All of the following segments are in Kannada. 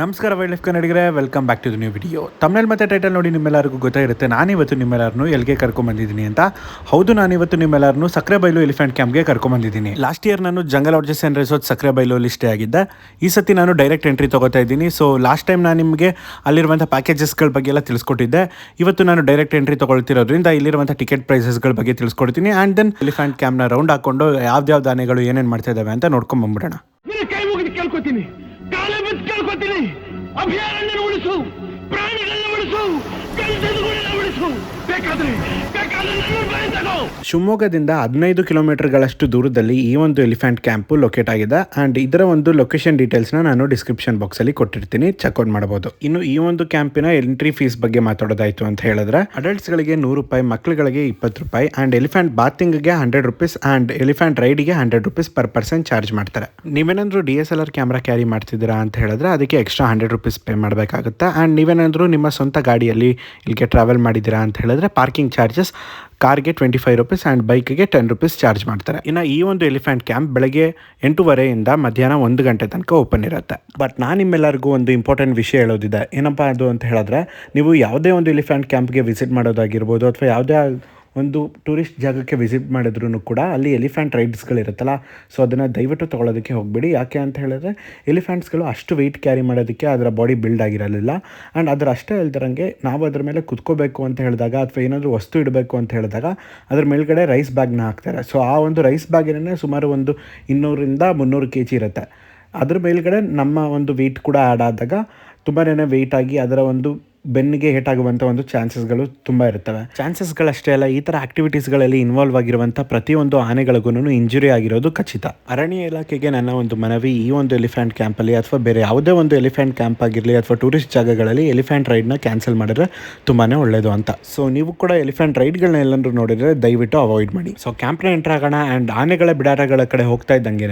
ನಮಸ್ಕಾರ wild life ಕನ್ನಡಿಗರೇ, welcome back to the new video. Tamil ಮತ್ತು ಟೈಟಲ್ ನೋಡಿ ನಿಮ್ಮೆಲ್ಲರಿಗೂ ಗೊತ್ತಾಗಿರುತ್ತೆ, ನಾನಿವತ್ತು ನಿಮ್ಮೆಲ್ಲರನ್ನು ಎಲ್ಲಿಗೆ ಕರ್ಕೊಂಬಂದಿದ್ದೀನಿ ಅಂತ. ಹೌದು, ನಾನಿವತ್ತು ನಿಮ್ಮೆಲ್ಲರನ್ನು ಸಕ್ಕರೆ ಬೈಲು ಎಲಿಫೆಂಟ್ ಕ್ಯಾಂಪ್ಗೆ ಕರ್ಕೊಂಬಂದಿದ್ದೀನಿ ಲಾಸ್ಟ್ ಇಯರ್ ನಾನು jungle lodges and resort Sakrebailu list ಆಗಿದ್ದೆ. ಈ ಸತಿ ನಾನು ಡೈರೆಕ್ಟ್ ಎಂಟ್ರಿ ತಗೋತಾ ಇದ್ದೀನಿ. ಸೊ, ಲಾಸ್ಟ್ ಟೈಮ್ ನಾನು ನಿಮಗೆ ಅಲ್ಲಿರುವಂಥ ಪ್ಯಾಕೇಜಸ್ಗಳ ಬಗ್ಗೆ ಎಲ್ಲ ತಿಳಿಸ್ಕೊಟ್ಟಿದ್ದೆ. ಇವತ್ತು ನಾನು ಡೈರೆಕ್ಟ್ ಎಂಟ್ರಿ ತೊಗೊಳ್ತಿರೋದ್ರಿಂದ ಇಲ್ಲಿರುವಂಥ ಟಿಕೆಟ್ ಪ್ರೈಸಸ್ಗಳ ಬಗ್ಗೆ ತಿಳಿಸ್ಕೊಡ್ತೀನಿ. ಆ್ಯಂಡ್ ದೆನ್ ಎಲಿಫೆಂಟ್ ಕ್ಯಾಂಪ್ನ ರೌಂಡ್ ಹಾಕೊಂಡು ಯಾವ್ದಾವ್ದು ಆನೆಗಳು ಏನೇನು ಮಾಡ್ತಾ ಇದ್ದಾವೆ ಅಂತ ನೋಡ್ಕೊಂಬಂದ್ಬಿಡೋಣ ಅಭಯಾರಣ್ಯ ಉಳಿಸು ಪ್ರಾಣಿಗಳನ್ನ ಉಳಿಸು ಕಲ್ಸದುಗಳನ್ನ ಉಳಿಸು ಶಿವಮೊಗ್ಗದಿಂದ ಹದಿನೈದು ಕಿಲೋಮೀಟರ್ಗಳಷ್ಟು ದೂರದಲ್ಲಿ ಈ ಒಂದು ಎಲಿಫೆಂಟ್ ಕ್ಯಾಂಪು ಲೊಕೇಟ್ ಆಗಿದೆ. ಆ್ಯಂಡ್ ಇದರ ಒಂದು ಲೊಕೇಶನ್ ಡೀಟೇಲ್ಸ್ನ ನಾನು ಡಿಸ್ಕ್ರಿಪ್ಷನ್ ಬಾಕ್ಸಲ್ಲಿ ಕೊಟ್ಟಿರ್ತೀನಿ. ಚೆಕ್ಔಟ್ ಮಾಡಬಹುದು ಇನ್ನು ಈ ಒಂದು ಕ್ಯಾಂಪಿನ ಎಂಟ್ರಿ ಫೀಸ್ ಬಗ್ಗೆ ಮಾತಾಡೋದಾಯ್ತು ಅಂತ ಹೇಳಿದ್ರೆ ಅಡಲ್ಟ್ಸ್ಗಳಿಗೆ ನೂರು ರೂಪಾಯಿ ಮಕ್ಕಳುಗಳಿಗೆ ಇಪ್ಪತ್ತು ರೂಪಾಯಿ ಆ್ಯಂಡ್ ಎಲಿಫೆಂಟ್ ಬಾತಿಂಗ್ಗೆ hundred rupees and elephant ರೈಡ್ಗೆ hundred rupees per person charge ಮಾಡ್ತಾರೆ. ನೀವೇನಾದರೂ D S L R camera carry ಮಾಡ್ತಿದ್ದೀರಾ ಅಂತ ಹೇಳಿದ್ರೆ, ಅದಕ್ಕೆ ಎಕ್ಸ್ಟ್ರಾ ಹಂಡ್ರೆಡ್ ರುಪೀಸ್ ಪೇ ಮಾಡಬೇಕಾಗುತ್ತೆ. ಆ್ಯಂಡ್ ನೀವೇನಾದರೂ ನಿಮ್ಮ ಸ್ವಂತ ಗಾಡಿಯಲ್ಲಿ ಇಲ್ಲಿಗೆ ಟ್ರಾವೆಲ್ ಮಾಡಿದ್ದೀರಾ ಅಂತ ಹೇಳಿದ್ರೆ ಪಾರ್ಕಿಂಗ್ ಚಾರ್ಜಸ್, ಕಾರ್ಗೆ ಟ್ವೆಂಟಿ ಫೈವ್ ರುಪೀಸ್ ಆ್ಯಂಡ್ ಬೈಕ್ಗೆ ಟೆನ್ ರುಪೀಸ್ ಚಾರ್ಜ್ ಮಾಡ್ತಾರೆ. ಇನ್ನು ಈ ಒಂದು ಎಲಿಫೆಂಟ್ ಕ್ಯಾಂಪ್ ಬೆಳಗ್ಗೆ ಎಂಟೂವರೆಯಿಂದ ಮಧ್ಯಾಹ್ನ ಒಂದು ಗಂಟೆ ತನಕ ಓಪನ್ ಇರುತ್ತೆ. ಬಟ್ ನಾನು ನಿಮ್ಮೆಲ್ಲರಿಗೂ ಒಂದು ಇಂಪಾರ್ಟೆಂಟ್ ವಿಷಯ ಹೇಳೋದಿದೆ. ಏನಪ್ಪ ಅದು ಅಂತ ಹೇಳಿದ್ರೆ, ನೀವು ಯಾವುದೇ ಒಂದು ಎಲಿಫೆಂಟ್ ಕ್ಯಾಂಪ್ಗೆ ವಿಸಿಟ್ ಮಾಡೋದಾಗಿರ್ಬೋದು ಅಥವಾ ಯಾವುದೇ ಒಂದು ಟೂರಿಸ್ಟ್ ಜಾಗಕ್ಕೆ ವಿಸಿಟ್ ಮಾಡಿದ್ರು ಕೂಡ ಅಲ್ಲಿ ಎಲಿಫೆಂಟ್ ರೈಡ್ಸ್ಗಳಿರುತ್ತಲ್ಲ ಸೊ ಅದನ್ನು ದಯವಿಟ್ಟು ತೊಗೊಳೋದಕ್ಕೆ ಹೋಗಬೇಡಿ. ಯಾಕೆ ಅಂತ ಹೇಳಿದ್ರೆ ಎಲಿಫೆಂಟ್ಸ್ಗಳು ಅಷ್ಟು ವೆಯ್ಟ್ ಕ್ಯಾರಿ ಮಾಡೋದಕ್ಕೆ ಅದರ ಬಾಡಿ ಬಿಲ್ಡ್ ಆಗಿರಲಿಲ್ಲ. ಆ್ಯಂಡ್ ಅದರ ಅಷ್ಟೇ ನಾವು ಅದ್ರ ಮೇಲೆ ಕುತ್ಕೋಬೇಕು ಅಂತ ಹೇಳಿದಾಗ ಅಥವಾ ಏನಾದರೂ ವಸ್ತು ಇಡಬೇಕು ಅಂತ ಹೇಳಿದಾಗ ಅದ್ರ ಮೇಲ್ಗಡೆ ರೈಸ್ ಬ್ಯಾಗ್ನ ಹಾಕ್ತಾರೆ. ಸೊ ಆ ಒಂದು ರೈಸ್ ಬ್ಯಾಗಿನೇ ಸುಮಾರು ಒಂದು ಇನ್ನೂರಿಂದ ಮುನ್ನೂರು ಕೆ ಜಿ ಇರುತ್ತೆ. ಅದ್ರ ಮೇಲ್ಗಡೆ ನಮ್ಮ ಒಂದು ವೆಯ್ಟ್ ಕೂಡ ಆ್ಯಡ್ ಆದಾಗ ತುಂಬಾ ವೆಯ್ಟ್ ಆಗಿ ಅದರ ಒಂದು ಬೆನ್ನಿಗೆ ಹೇಟಾಗುವಂಥ ಒಂದು ಚಾನ್ಸಸ್ಗಳು ತುಂಬ ಇರ್ತವೆ ಚಾನ್ಸಸ್ಗಳಷ್ಟೇ ಅಲ್ಲ, ಈ ಥರ ಆಕ್ಟಿವಿಟೀಸ್ಗಳಲ್ಲಿ ಇನ್ವಾಲ್ವ್ ಆಗಿರುವಂಥ ಪ್ರತಿಯೊಂದು ಆನೆಗಳಿಗೂ ಇಂಜುರಿ ಆಗಿರೋದು ಖಚಿತ. ಅರಣ್ಯ ಇಲಾಖೆಗೆ ನನ್ನ ಒಂದು ಮನವಿ, ಈ ಒಂದು ಎಲಿಫೆಂಟ್ ಕ್ಯಾಂಪಲ್ಲಿ ಅಥವಾ ಬೇರೆ ಯಾವುದೇ ಒಂದು ಎಲಿಫೆಂಟ್ ಕ್ಯಾಂಪ್ ಆಗಿರಲಿ ಅಥವಾ ಟೂರಿಸ್ಟ್ ಜಾಗಗಳಲ್ಲಿ ಎಲಿಫೆಂಟ್ ರೈಡ್ನ ಕ್ಯಾನ್ಸಲ್ ಮಾಡಿದ್ರೆ ತುಂಬಾ ಒಳ್ಳೆಯದು ಅಂತ. ಸೊ ನೀವು ಕೂಡ ಎಲಿಫೆಂಟ್ ರೈಡ್ಗಳನ್ನ ಎಲ್ಲರೂ ನೋಡಿದರೆ ದಯವಿಟ್ಟು ಅವಾಯ್ಡ್ ಮಾಡಿ. ಸೊ ಕ್ಯಾಂಪ್ನ ಎಂಟ್ರ್ ಆಗೋಣ ಆ್ಯಂಡ್ ಆನೆಗಳ ಬಿಡಾರಗಳ ಕಡೆ ಹೋಗ್ತಾ ಇದ್ದಂಗೆ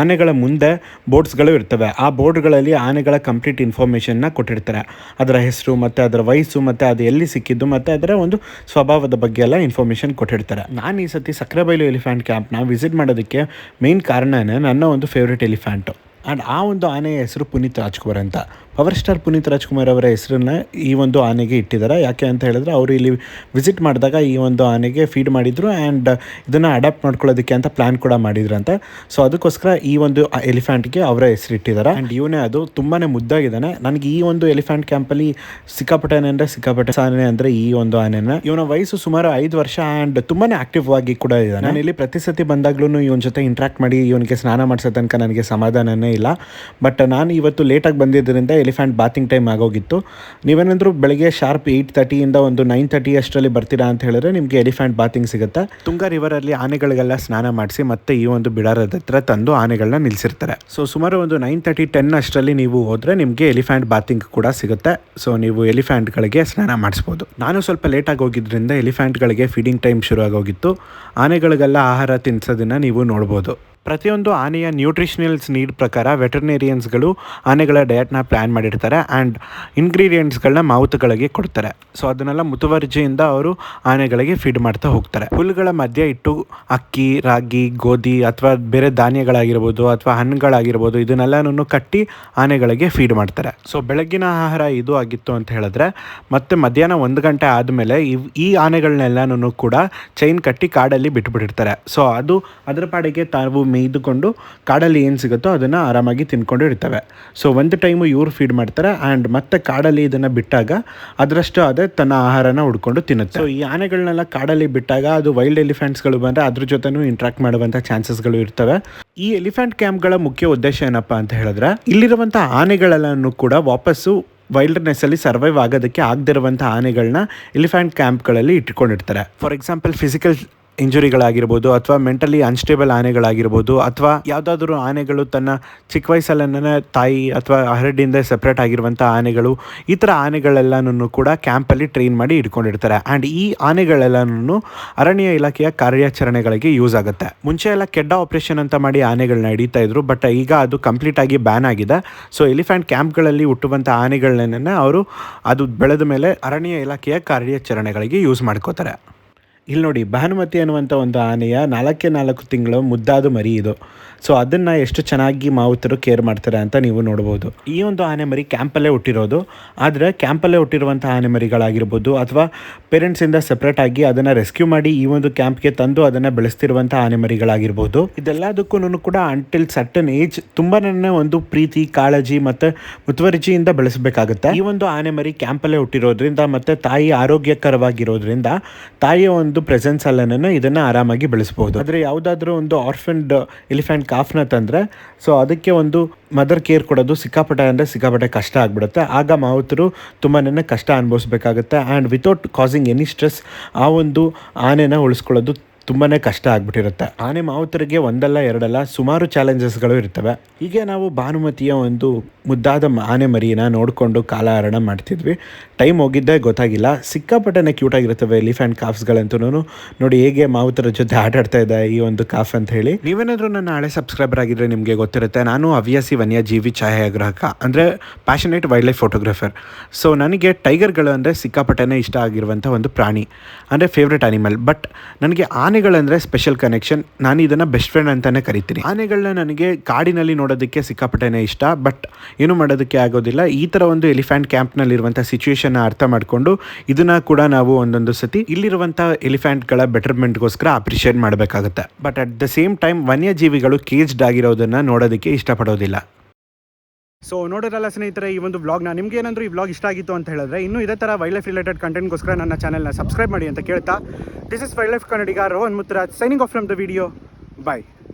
ಆನೆಗಳ ಮುಂದೆ ಬೋರ್ಡ್ಸ್ಗಳು ಇರ್ತವೆ. ಆ ಬೋರ್ಡ್ಗಳಲ್ಲಿ ಆನೆಗಳ ಕಂಪ್ಲೀಟ್ ಇನ್ಫಾರ್ಮೇಷನ್ನ ಕೊಟ್ಟಿರ್ತಾರೆ. ಅದರ ಹೆಸರು ಮತ್ತು ಅದರ ವಯಸ್ಸು, ಮತ್ತು ಅದು ಎಲ್ಲಿ ಸಿಕ್ಕಿದ್ದು, ಮತ್ತು ಅದರ ಒಂದು ಸ್ವಭಾವದ ಬಗ್ಗೆ ಎಲ್ಲ ಇನ್ಫಾರ್ಮೇಷನ್ ಕೊಟ್ಟಿರ್ತಾರೆ. ನಾನು ಈ ಸತಿ ಸಕ್ರೆಬೈಲು ಎಲಿಫೆಂಟ್ ಕ್ಯಾಂಪ್ನ ವಿಸಿಟ್ ಮಾಡೋದಕ್ಕೆ ಮೇನ್ ಕಾರಣನೇ ನನ್ನ ಒಂದು ಫೇವ್ರೆಟ್ ಎಲಿಫೆಂಟು ಆ್ಯಂಡ್ ಆ ಒಂದು ಆನೆಯ ಹೆಸರು ಪುನೀತ್ ರಾಜ್ಕುಮಾರ್ ಅಂತ. ಪವರ್ ಸ್ಟಾರ್ ಪುನೀತ್ ರಾಜ್ಕುಮಾರ್ ಅವರ ಹೆಸರನ್ನ ಈ ಒಂದು ಆನೆಗೆ ಇಟ್ಟಿದ್ದಾರೆ. ಯಾಕೆ ಅಂತ ಹೇಳಿದ್ರೆ ಅವರು ಇಲ್ಲಿ ವಿಸಿಟ್ ಮಾಡಿದಾಗ ಈ ಒಂದು ಆನೆಗೆ ಫೀಡ್ ಮಾಡಿದರು ಆ್ಯಂಡ್ ಇದನ್ನು ಅಡಾಪ್ಟ್ ಮಾಡ್ಕೊಳ್ಳೋದಕ್ಕೆ ಅಂತ ಪ್ಲ್ಯಾನ್ ಕೂಡ ಮಾಡಿದ್ರು ಅಂತ. ಸೊ ಅದಕ್ಕೋಸ್ಕರ ಈ ಒಂದು ಎಲಿಫ್ಯಾಂಟ್ಗೆ ಅವರ ಹೆಸರು ಇಟ್ಟಿದ್ದಾರೆ. ಆ್ಯಂಡ್ ಇವನೇ ಅದು ತುಂಬಾ ಮುದ್ದಾಗಿದ್ದಾನೆ. ನನಗೆ ಈ ಒಂದು ಎಲಿಫ್ಯಾಂಟ್ ಕ್ಯಾಂಪಲ್ಲಿ ಸಿಕ್ಕಾಪಟ್ಟೆ ಅಂದರೆ ಸಿಕ್ಕಾಪಟ್ಟೆ ಆನೆ ಅಂದರೆ ಈ ಒಂದು ಆನೆನ. ಇವನ ವಯಸ್ಸು ಸುಮಾರು ಐದು ವರ್ಷ ಆ್ಯಂಡ್ ತುಂಬಾ ಆಕ್ಟಿವ್ ಆಗಿ ಕೂಡ ಇದ್ದಾನೆ. ನಾನು ಇಲ್ಲಿ ಪ್ರತಿ ಸತಿ ಬಂದಾಗ್ಲೂ ಇವನ ಜೊತೆ ಇಂಟ್ರಾಕ್ಟ್ ಮಾಡಿ ಇವನಿಗೆ ಸ್ನಾನ ಮಾಡಿಸೋ ತನಕ ನನಗೆ ಸಮಾಧಾನನೇ ಇಲ್ಲ. ಬಟ್ ನಾನು ಇವತ್ತು ಲೇಟಾಗಿ ಬಂದಿದ್ದರಿಂದ ಎಲಿಫೆಂಟ್ ಬಾತಿಂಗ್ ಟೈಮ್ ಆಗೋಗಿತ್ತು. ನೀವೇನಾದರೂ ಬೆಳಗ್ಗೆ ಶಾರ್ಪ್ ಏಯ್ಟ್ ತರ್ಟಿಯಿಂದ ಒಂದು ನೈನ್ ತರ್ಟಿ ಅಷ್ಟರಲ್ಲಿ ಬರ್ತೀರಾ ಅಂತ ಹೇಳಿದ್ರೆ ನಿಮಗೆ ಎಲಿಫೆಂಟ್ ಬಾತಿಂಗ್ ಸಿಗುತ್ತೆ? ತುಂಗಾ ರಿವರಲ್ಲಿ ಆನೆಗಳಿಗೆಲ್ಲ ಸ್ನಾನ ಮಾಡಿಸಿ ಮತ್ತೆ ಈ ಒಂದು ಬಿಡಾರದ ಹತ್ರ ತಂದು ಆನೆಗಳನ್ನ ನಿಲ್ಲಿಸಿರ್ತಾರೆ ಸೊ ಸುಮಾರು ಒಂದು ನೈನ್ ತರ್ಟಿ ಟೆನ್ ಅಷ್ಟರಲ್ಲಿ ನೀವು ಹೋದರೆ ನಿಮಗೆ ಎಲಿಫೆಂಟ್ ಬಾತಿಂಗ್ ಕೂಡ ಸಿಗುತ್ತೆ. ಸೊ ನೀವು ಎಲಿಫೆಂಟ್ಗಳಿಗೆ ಸ್ನಾನ ಮಾಡಿಸ್ಬೋದು. ನಾನು ಸ್ವಲ್ಪ ಲೇಟಾಗಿ ಹೋಗಿದ್ರಿಂದ ಎಲಿಫೆಂಟ್ಗಳಿಗೆ ಫೀಡಿಂಗ್ ಟೈಮ್ ಶುರು ಆಗೋಗಿತ್ತು. ಆನೆಗಳಿಗೆಲ್ಲ ಆಹಾರ ತಿನ್ನಿಸೋದನ್ನು ನೀವು ನೋಡ್ಬೋದು. ಪ್ರತಿಯೊಂದು ಆನೆಯ ನ್ಯೂಟ್ರಿಷನಲ್ಸ್ ನೀಡ್ ಪ್ರಕಾರ ವೆಟರ್ನೇರಿಯನ್ಸ್ಗಳು ಆನೆಗಳ ಡಯಟ್ನ ಪ್ಲ್ಯಾನ್ ಮಾಡಿರ್ತಾರೆ ಆ್ಯಂಡ್ ಇಂಗ್ರೀಡಿಯೆಂಟ್ಸ್ಗಳನ್ನ ಮಾವುತುಗಳಿಗೆ ಕೊಡ್ತಾರೆ. ಸೊ ಅದನ್ನೆಲ್ಲ ಮುತುವರ್ಜಿಯಿಂದ ಅವರು ಆನೆಗಳಿಗೆ ಫೀಡ್ ಮಾಡ್ತಾ ಹೋಗ್ತಾರೆ. ಹುಲ್ಲುಗಳ ಮಧ್ಯೆ ಇಟ್ಟು ಅಕ್ಕಿ, ರಾಗಿ, ಗೋಧಿ ಅಥವಾ ಬೇರೆ ಧಾನ್ಯಗಳಾಗಿರ್ಬೋದು ಅಥವಾ ಹಣ್ಣುಗಳಾಗಿರ್ಬೋದು ಇದನ್ನೆಲ್ಲನೂ ಕಟ್ಟಿ ಆನೆಗಳಿಗೆ ಫೀಡ್ ಮಾಡ್ತಾರೆ. ಸೊ ಬೆಳಗ್ಗಿನ ಆಹಾರ ಇದು ಆಗಿತ್ತು ಅಂತ ಹೇಳಿದ್ರೆ, ಮತ್ತೆ ಮಧ್ಯಾಹ್ನ ಒಂದು ಗಂಟೆ ಆದಮೇಲೆ ಈ ಆನೆಗಳನ್ನೆಲ್ಲನೂ ಕೂಡ ಚೈನ್ ಕಟ್ಟಿ ಕಾಡಲ್ಲಿ ಬಿಟ್ಬಿಟ್ಟಿರ್ತಾರೆ. ಸೊ ಅದು, ಅದರ ಪಾಡಿಗೆ ತಾವು ಮೇಯ್ದುಕೊಂಡು ಕಾಡಲ್ಲಿ ಏನು ಸಿಗುತ್ತೋ ಅದನ್ನು ಆರಾಮಾಗಿ ತಿನ್ಕೊಂಡು ಇರ್ತವೆ. ಸೊ ಒಂದು ಟೈಮು ಇವರು ಫೀಡ್ ಮಾಡ್ತಾರೆ ಆ್ಯಂಡ್ ಮತ್ತೆ ಕಾಡಲ್ಲಿ ಇದನ್ನು ಬಿಟ್ಟಾಗ ಅದರಷ್ಟು ಅದೇ ತನ್ನ ಆಹಾರನ ಹುಡ್ಕೊಂಡು ತಿನ್ನುತ್ತೆ. ಸೊ ಈ ಆನೆಗಳನ್ನೆಲ್ಲ ಕಾಡಲ್ಲಿ ಬಿಟ್ಟಾಗ ಅದು ವೈಲ್ಡ್ ಎಲಿಫೆಂಟ್ಸ್ಗಳು ಬಂದರೆ ಅದ್ರ ಜೊತೆನೂ ಇಂಟ್ರಾಕ್ಟ್ ಮಾಡುವಂಥ ಚಾನ್ಸಸ್ಗಳು ಇರ್ತವೆ. ಈ ಎಲಿಫೆಂಟ್ ಕ್ಯಾಂಪ್ಗಳ ಮುಖ್ಯ ಉದ್ದೇಶ ಏನಪ್ಪ ಅಂತ ಹೇಳಿದ್ರೆ ಇಲ್ಲಿರುವಂಥ ಆನೆಗಳೆಲ್ಲನೂ ಕೂಡ ವಾಪಸ್ಸು ವೈಲ್ಡ್ನೆಸ್ಸಲ್ಲಿ ಸರ್ವೈವ್ ಆಗೋದಕ್ಕೆ ಆಗದಿರುವಂಥ ಆನೆಗಳನ್ನ ಎಲಿಫೆಂಟ್ ಕ್ಯಾಂಪ್ಗಳಲ್ಲಿ ಇಟ್ಕೊಂಡಿರ್ತಾರೆ. ಫಾರ್ ಎಕ್ಸಾಂಪಲ್ ಫಿಸಿಕಲ್ ಇಂಜುರಿಗಳಾಗಿರ್ಬೋದು ಅಥವಾ ಮೆಂಟಲಿ ಅನ್ಸ್ಟೇಬಲ್ ಆನೆಗಳಾಗಿರ್ಬೋದು ಅಥವಾ ಯಾವುದಾದ್ರೂ ಆನೆಗಳು ತನ್ನ ಚಿಕ್ಕ ವಯಸ್ಸಲ್ಲೇ ತಾಯಿ ಅಥವಾ ಹರಡಿಂದ ಸಪ್ರೇಟ್ ಆಗಿರುವಂಥ ಆನೆಗಳು, ಈ ಥರ ಆನೆಗಳೆಲ್ಲನೂ ಕೂಡ ಕ್ಯಾಂಪಲ್ಲಿ ಟ್ರೈನ್ ಮಾಡಿ ಇಟ್ಕೊಂಡಿರ್ತಾರೆ ಆ್ಯಂಡ್ ಈ ಆನೆಗಳೆಲ್ಲನೂ ಅರಣ್ಯ ಇಲಾಖೆಯ ಕಾರ್ಯಾಚರಣೆಗಳಿಗೆ ಯೂಸ್ ಆಗುತ್ತೆ. ಮುಂಚೆ ಎಲ್ಲ ಕೆಡ್ಡ ಆಪರೇಷನ್ ಅಂತ ಮಾಡಿ ಆನೆಗಳನ್ನ ಹಿಡಿತಾ ಇದ್ರು ಬಟ್ ಈಗ ಅದು ಕಂಪ್ಲೀಟ್ ಆಗಿ ಬ್ಯಾನ್ ಆಗಿದೆ. ಸೊ ಎಲಿಫೆಂಟ್ ಕ್ಯಾಂಪ್ಗಳಲ್ಲಿ ಹುಟ್ಟುವಂಥ ಆನೆಗಳನ್ನ ಅವರು ಅದು ಬೆಳೆದ ಮೇಲೆ ಅರಣ್ಯ ಇಲಾಖೆಯ ಕಾರ್ಯಾಚರಣೆಗಳಿಗೆ ಯೂಸ್ ಮಾಡ್ಕೋತಾರೆ. ಇಲ್ಲಿ ನೋಡಿ, ಭಾನುಮತಿ ಅನ್ನುವಂಥ ಒಂದು ಆನೆಯ ನಾಲ್ಕೇ ನಾಲ್ಕು ತಿಂಗಳು ಮುದ್ದಾದ ಮರಿ ಇದು. ಸೊ ಅದನ್ನು ಎಷ್ಟು ಚೆನ್ನಾಗಿ ಮಾವುತರು ಕೇರ್ ಮಾಡ್ತಾರೆ ಅಂತ ನೀವು ನೋಡ್ಬೋದು. ಈ ಒಂದು ಆನೆ ಮರಿ ಕ್ಯಾಂಪಲ್ಲೇ ಹುಟ್ಟಿರೋದು. ಆದರೆ ಕ್ಯಾಂಪಲ್ಲೇ ಹುಟ್ಟಿರುವಂಥ ಆನೆ ಮರಿಗಳಾಗಿರ್ಬೋದು ಅಥವಾ ಪೇರೆಂಟ್ಸಿಂದ ಸಪ್ರೇಟ್ ಆಗಿ ಅದನ್ನು ರೆಸ್ಕ್ಯೂ ಮಾಡಿ ಈ ಒಂದು ಕ್ಯಾಂಪ್ಗೆ ತಂದು ಅದನ್ನು ಬೆಳೆಸ್ತಿರುವಂಥ ಆನೆ ಮರಿಗಳಾಗಿರ್ಬೋದು. ಇದೆಲ್ಲದಕ್ಕೂ ಕೂಡ ಅಂಟಿಲ್ ಸಟನ್ ಏಜ್ ತುಂಬಾ ಒಂದು ಪ್ರೀತಿ, ಕಾಳಜಿ ಮತ್ತು ಮುತುವರ್ಜಿಯಿಂದ ಬೆಳೆಸಬೇಕಾಗುತ್ತೆ. ಈ ಒಂದು ಆನೆ ಮರಿ ಕ್ಯಾಂಪಲ್ಲೇ ಹುಟ್ಟಿರೋದ್ರಿಂದ ಮತ್ತು ತಾಯಿ ಆರೋಗ್ಯಕರವಾಗಿರೋದ್ರಿಂದ ತಾಯಿಯ ಒಂದು ಪ್ರೆಸೆನ್ಸ್ ಅಲ್ಲೇ ಇದನ್ನು ಆರಾಮಾಗಿ ಬೆಳೆಸ್ಬೋದು. ಆದರೆ ಯಾವುದಾದ್ರೂ ಒಂದು ಆರ್ಫೆಂಡ್ ಎಲಿಫೆಂಟ್ ಕಾಫ್ನ ತಂದರೆ ಸೊ ಅದಕ್ಕೆ ಒಂದು ಮದರ್ ಕೇರ್ ಕೊಡೋದು ಸಿಕ್ಕಾಪಟ್ಟೆ ಅಂದರೆ ಸಿಕ್ಕಾಪಟ್ಟೆ ಕಷ್ಟ ಆಗಿಬಿಡುತ್ತೆ. ಆಗ ಮಾವುತರು ತುಂಬಾ ಕಷ್ಟ ಅನುಭವಿಸ್ಬೇಕಾಗುತ್ತೆ. And without causing any stress ಆ ಒಂದು ಆನೆನ ಉಳಿಸ್ಕೊಳ್ಳೋದು ತುಂಬಾ ಕಷ್ಟ ಆಗ್ಬಿಟ್ಟಿರುತ್ತೆ. ಆನೆ ಮಾವುತರಿಗೆ ಒಂದಲ್ಲ, ಎರಡಲ್ಲ ಸುಮಾರು ಚಾಲೆಂಜಸ್ಗಳು ಇರ್ತವೆ. ಹೀಗೆ ನಾವು ಭಾನುಮತಿಯ ಒಂದು ಮುದ್ದಾದ ಆನೆ ಮರಿನ ನೋಡಿಕೊಂಡು ಕಾಲಹರಣ ಮಾಡ್ತಿದ್ವಿ. ಟೈಮ್ ಹೋಗಿದ್ದೇ ಗೊತ್ತಾಗಿಲ್ಲ. ಸಿಕ್ಕಾಪಟ್ಟೆನೇ ಕ್ಯೂಟ್ ಆಗಿರ್ತವೆ ಎಲಿಫೆಂಟ್ ಕಾಫ್ಸ್ಗಳಂತೂ ನೋಡಿ ಹೇಗೆ ಮಾವುತರ ಜೊತೆ ಆಟ ಆಡ್ತಾ ಇದೆ ಈ ಒಂದು ಕಾಫ್ ಅಂತ ಹೇಳಿ. ನೀವೇನಾದರೂ ನನ್ನ ಹಳೆ ಸಬ್ಸ್ಕ್ರೈಬರ್ ಆಗಿದ್ರೆ ನಿಮಗೆ ಗೊತ್ತಿರುತ್ತೆ, ನಾನು ಹವ್ಯಾಸಿ ವನ್ಯಜೀವಿ ಛಾಯಾಗ್ರಾಹಕ, ಅಂದರೆ passionate wildlife photographer so ನನಗೆ ಟೈಗರ್ಗಳು ಅಂದರೆ ಸಿಕ್ಕಾಪಟ್ಟೆನೇ ಇಷ್ಟ ಆಗಿರುವಂಥ ಒಂದು ಪ್ರಾಣಿ, ಅಂದರೆ ಫೇವ್ರೆಟ್ ಅನಿಮಲ್ ಬಟ್ ನನಗೆ ಆನೆಗಳಂದರೆ ಸ್ಪೆಷಲ್ ಕನೆಕ್ಷನ್ ನಾನು ಇದನ್ನು ಬೆಸ್ಟ್ ಫ್ರೆಂಡ್ ಅಂತಲೇ ಕರಿತೀನಿ. ಆನೆಗಳನ್ನ ನನಗೆ ಕಾಡಿನಲ್ಲಿ ನೋಡೋದಕ್ಕೆ ಸಿಕ್ಕಾಪಟ್ಟೆನೇ ಇಷ್ಟ ಬಟ್ ಏನು ಮಾಡೋದಕ್ಕೆ ಆಗೋದಿಲ್ಲ. ಈ ಥರ ಒಂದು ಎಲಿಫೆಂಟ್ ಕ್ಯಾಂಪ್ನಲ್ಲಿರುವಂಥ ಸಿಚುವೇಶನ್ನ ಅರ್ಥ ಮಾಡಿಕೊಂಡು ಇದನ್ನು ಕೂಡ ನಾವು ಒಂದೊಂದು ಸತಿ ಇಲ್ಲಿರುವಂಥ ಎಲಿಫೆಂಟ್ಗಳ ಬೆಟರ್ಮೆಂಟ್ಗೋಸ್ಕರ ಅಪ್ರಿಷಿಯೇಟ್ ಮಾಡಬೇಕಾಗುತ್ತೆ. But at the same time ವನ್ಯಜೀವಿಗಳು caged ಆಗಿರೋದನ್ನು ನೋಡೋದಕ್ಕೆ ಇಷ್ಟಪಡೋದಿಲ್ಲ. ಸೊ ನೋಡಿರಲ್ಲ ಸ್ನೇಹಿತರೆ, ಈ ಒಂದು ವ್ಲಾಗ್ನ ನಿಮ್ಗೆ ಏನಾದರೂ ಈ ವ್ಲಾಗ್ ಇಷ್ಟ ಆಗಿತ್ತು ಅಂತ ಹೇಳಿದ್ರೆ, ಇನ್ನೂ ಇದೇ ಥರ ವೈಲ್ಡ್ ಲೈಫ್ ರಿಲೇಟೆಡ್ ಕಂಟೆಂಟ್ಗೋಸ್ಕರ ನನ್ನ ಚಾನೆಲ್ನ ಸಬ್ಸ್ಕ್ರೈಬ್ ಮಾಡಿ ಅಂತ ಕೇಳ್ತಾ. This is wildlife Kannadiga Rohan Muttaraj signing off from the video bye